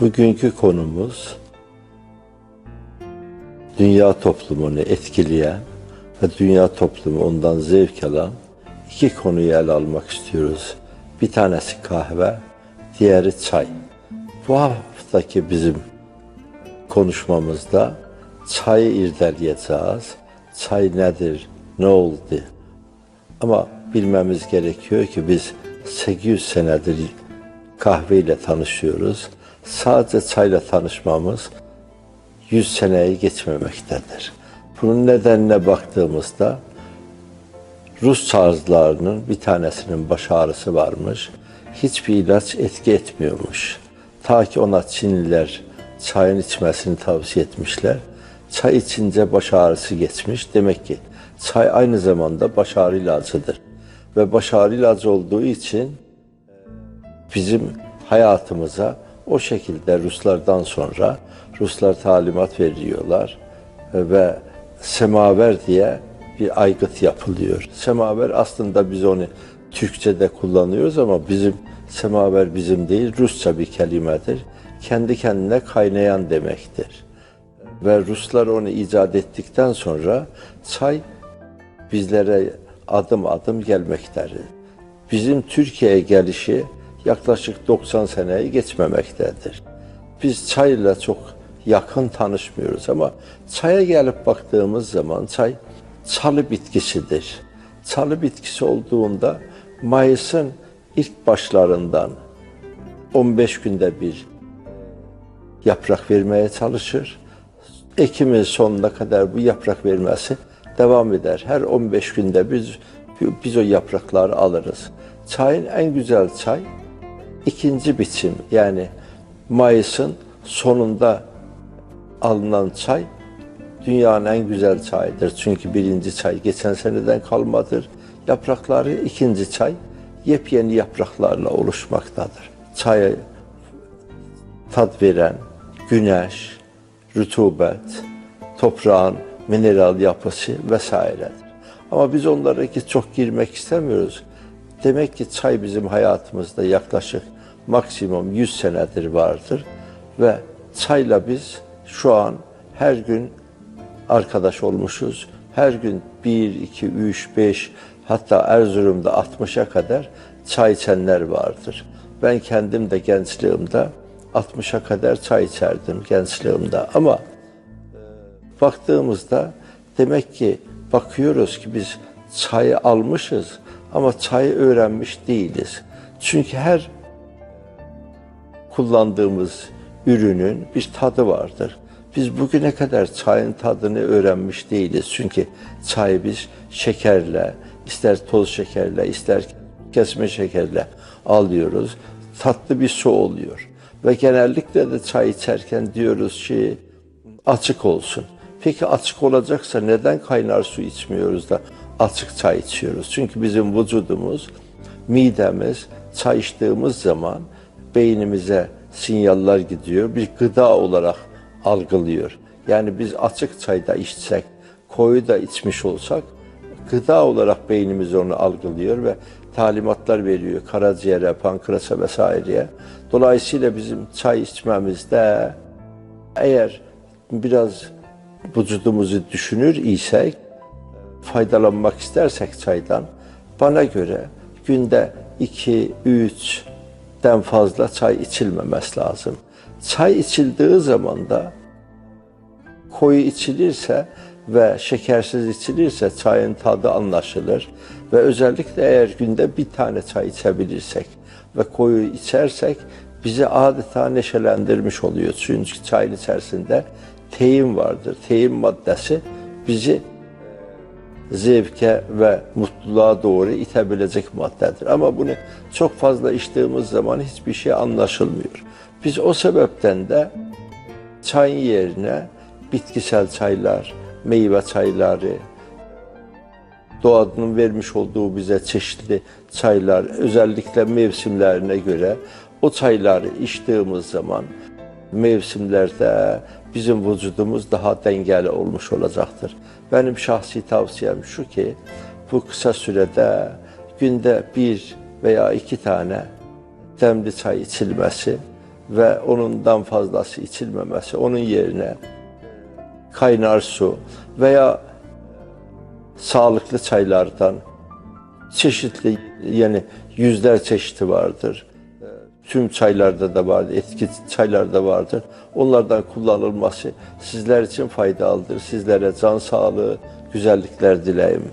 Bugünkü konumuz dünya toplumunu etkileyen ve dünya toplumu ondan zevk alan iki konuyu ele almak istiyoruz. Bir tanesi kahve, diğeri çay. Bu haftaki bizim konuşmamızda çayı irdeleyeceğiz. Çay nedir, ne oldu? Ama bilmemiz gerekiyor ki biz 800 senedir kahveyle tanışıyoruz. Sadece çayla tanışmamız 100 seneyi geçmemektedir. Bunun nedenine baktığımızda Rus sazlarının bir tanesinin baş ağrısı varmış. Hiçbir ilaç etki etmiyormuş. Ta ki ona Çinliler çayın içmesini tavsiye etmişler. Çay içince baş ağrısı geçmiş. Demek ki çay aynı zamanda baş ağrı ilacıdır. Ve baş ağrı ilacı olduğu için bizim hayatımıza o şekilde Ruslardan sonra Ruslar talimat veriyorlar ve semaver diye bir aygıt yapılıyor. Semaver aslında biz onu Türkçe'de kullanıyoruz ama bizim semaver bizim değil Rusça bir kelimedir. Kendi kendine kaynayan demektir. Ve Ruslar onu icat ettikten sonra çay bizlere adım adım gelmektedir. Bizim Türkiye'ye gelişi yaklaşık 90 seneyi geçmemektedir. Biz çayla çok yakın tanışmıyoruz ama çaya gelip baktığımız zaman çay çalı bitkisidir. Çalı bitkisi olduğunda Mayıs'ın ilk başlarından 15 günde bir yaprak vermeye çalışır. Ekim'in sonuna kadar bu yaprak vermesi devam eder. Her 15 günde biz biz o yaprakları alırız. Çayın en güzel çay ikinci biçim yani Mayıs'ın sonunda alınan çay dünyanın en güzel çayıdır. Çünkü birinci çay geçen seneden kalmadır. Yaprakları ikinci çay yepyeni yapraklarla oluşmaktadır. Çaya tat veren güneş, rutubet, toprağın mineral yapısı vesairedir. Ama biz onlara ki çok girmek istemiyoruz. Demek ki çay bizim hayatımızda yaklaşık maksimum 100 senedir vardır ve çayla biz şu an her gün arkadaş olmuşuz. Her gün 1, 2, 3, 5 hatta Erzurum'da 60'a kadar çay içenler vardır. Ben kendim de gençliğimde 60'a kadar çay içerdim gençliğimde ama baktığımızda demek ki bakıyoruz ki biz çayı almışız ama çayı öğrenmiş değiliz. Çünkü her kullandığımız ürünün bir tadı vardır. Biz bugüne kadar çayın tadını öğrenmiş değiliz. Çünkü çayı biz şekerle, ister toz şekerle, ister kesme şekerle alıyoruz. Tatlı bir su oluyor. Ve genellikle de çay içerken diyoruz ki açık olsun. Peki açık olacaksa neden kaynar su içmiyoruz da açık çay içiyoruz? Çünkü bizim vücudumuz, midemiz çay içtiğimiz zaman beynimize sinyaller gidiyor. Bir gıda olarak algılıyor. Yani biz açık çayda içsek, koyu da içmiş olsak gıda olarak beynimiz onu algılıyor ve talimatlar veriyor karaciğere, pankreasa vesaireye. Dolayısıyla bizim çay içmemizde eğer biraz vücudumuzu düşünür isek, faydalanmak istersek çaydan, bana göre günde 2, 3'den fazla çay içilmemesi lazım. Çay içildiği zaman da koyu içilirse ve şekersiz içilirse çayın tadı anlaşılır ve özellikle eğer günde bir tane çay içebilirsek ve koyu içersek bizi adeta neşelendirmiş oluyor. Çünkü çayın içerisinde tein vardır. Tein maddesi bizi zevke ve mutluluğa doğru itebilecek maddedir. Ama bunu çok fazla içtiğimiz zaman hiçbir şey anlaşılmıyor. Biz o sebepten de çayın yerine bitkisel çaylar, meyve çayları, doğanın vermiş olduğu bize çeşitli çaylar, özellikle mevsimlerine göre o çayları içtiğimiz zaman mevsimlerde bizim vücudumuz daha dengeli olmuş olacaktır. Benim şahsi tavsiyem şu ki bu kısa sürede günde bir veya iki tane demli çay içilmesi ve onundan fazlası içilmemesi, onun yerine kaynar su veya sağlıklı çaylardan çeşitli yani yüzler çeşidi vardır. Tüm çaylarda da vardır, etki çaylarda vardır. Onlardan kullanılması sizler için faydalıdır. Sizlere can sağlığı, güzellikler dileyim.